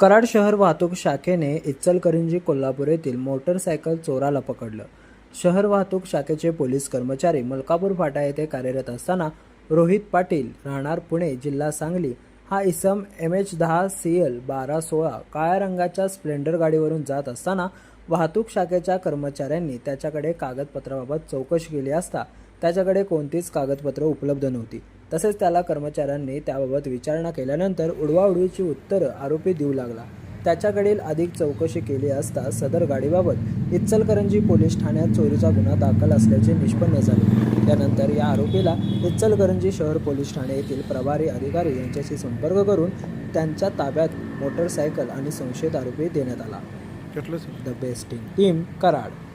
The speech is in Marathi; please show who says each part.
Speaker 1: कराड शहर वाहतूक शाखेने इचलकरंजी कोल्हापूर येथील मोटरसायकल चोराला पकडलं. शहर वाहतूक शाखेचे पोलीस कर्मचारी मलकापूर फाटा येथे कार्यरत असताना रोहित पाटील राहणार पुणे जिल्हा सांगली हा इसम एम एच दहा सी एल बारा सोळा काळ्या रंगाच्या स्प्लेंडर गाडीवरून जात असताना वाहतूक शाखेच्या कर्मचाऱ्यांनी त्याच्याकडे कागदपत्राबाबत चौकशी केली असता त्याच्याकडे कोणतीच कागदपत्र उपलब्ध नव्हती. तसेच त्याला कर्मचाऱ्यांनी त्याबाबत विचारणा केल्यानंतर उडवाउडवीची उत्तरं आरोपी देऊ लागला. त्याच्याकडील अधिक चौकशी केली असता सदर गाडीबाबत इचलकरंजी पोलीस ठाण्यात चोरीचा गुन्हा दाखल असल्याचे निष्पन्न झाले. त्यानंतर या आरोपीला इचलकरंजी शहर पोलीस ठाणे येथील प्रभारी अधिकारी यांच्याशी संपर्क करून त्यांच्या ताब्यात मोटरसायकल आणि संशयित आरोपी देण्यात आला. द बेस्टिंग टीम कराड.